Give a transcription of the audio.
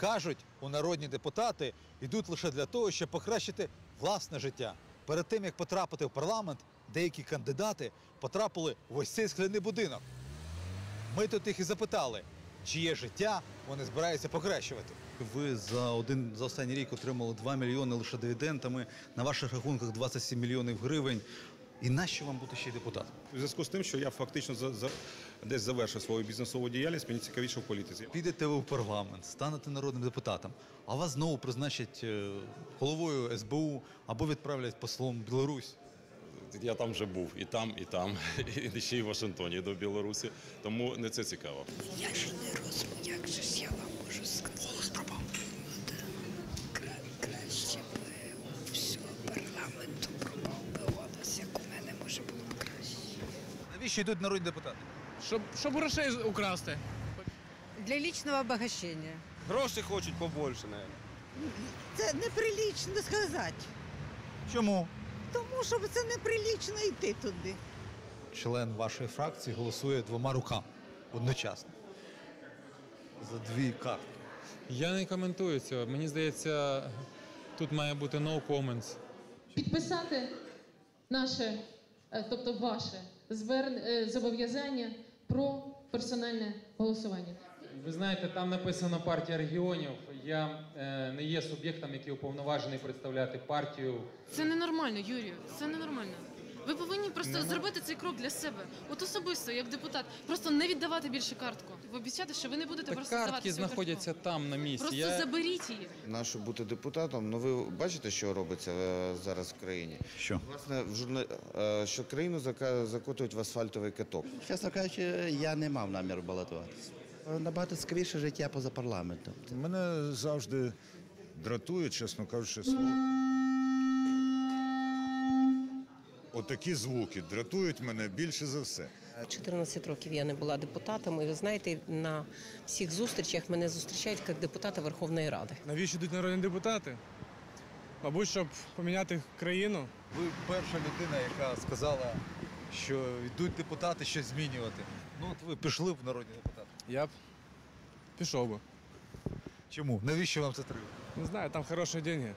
Кажуть, у народні депутати йдуть лише для того, щоб покращити власне життя. Перед тим як потрапити в парламент, деякі кандидати потрапили в ось цей скляний будинок. Ми тут їх і запитали, чиє життя вони збираються покращувати. Ви за один за останній рік отримали 2 мільйони лише дивідендами. На ваших рахунках 27 мільйонів гривень. І нащо вам бути ще й депутатом? У зв'язку з тим, що я фактично за, за, десь завершив свою бізнесову діяльність, мені цікавіше в політиці. Підете ви в парламент, станете народним депутатом, а вас знову призначать е, головою СБУ або відправлять послом Білорусь. Я там вже був і там, і там, і ще й в Вашингтоні і до Білорусі. Тому не це цікаво. Я ж не розумію, як же ж я вам можу сказати. Голос пропав. Кра- краще б у всього парламенту пропав би голос, як у мене може було б краще. Навіщо йдуть народні депутати? Щоб, щоб грошей украсти. Для личного обогащения. Гроші хочуть побольше, мабуть. Це неприлічно сказати. Чому? Тому що це неприлічно йти туди. Член вашої фракції голосує двома руками одночасно. За дві картки. Я не коментую цього. Мені здається, тут має бути no comments. підписати наше, тобто ваше е, зобов'язання про персональне голосування. Ви знаєте, там написано партія регіонів. Я е, не є суб'єктом, який уповноважений представляти партію. Це ненормально, Юрію. Це ненормально. Ви повинні просто зробити цей крок для себе. От особисто, як депутат, просто не віддавати більше картку. Ви обіцяти, що ви не будете Та просто здавати картки цю знаходяться картку. там на місці. Просто Я... заберіть її. Нащо бути депутатом? Ну ви бачите, що робиться е, зараз в країні? Що? Власне, в журна... е, що країну зака- закотують в асфальтовий каток. Чесно кажучи, я не мав наміру балотуватися. Набагато цікавіше життя поза парламентом. Мене завжди дратує, чесно кажучи, слово. Отакі звуки дратують мене більше за все. 14 років я не була депутатом, і ви знаєте, на всіх зустрічах мене зустрічають як депутата Верховної Ради. Навіщо йдуть народні депутати? Мабуть, щоб поміняти країну. Ви перша людина, яка сказала, що йдуть депутати щось змінювати. Ну от ви пішли в народні депутати. Я б пішов би. Чому? Навіщо вам це треба? Не знаю, там хороші деньги.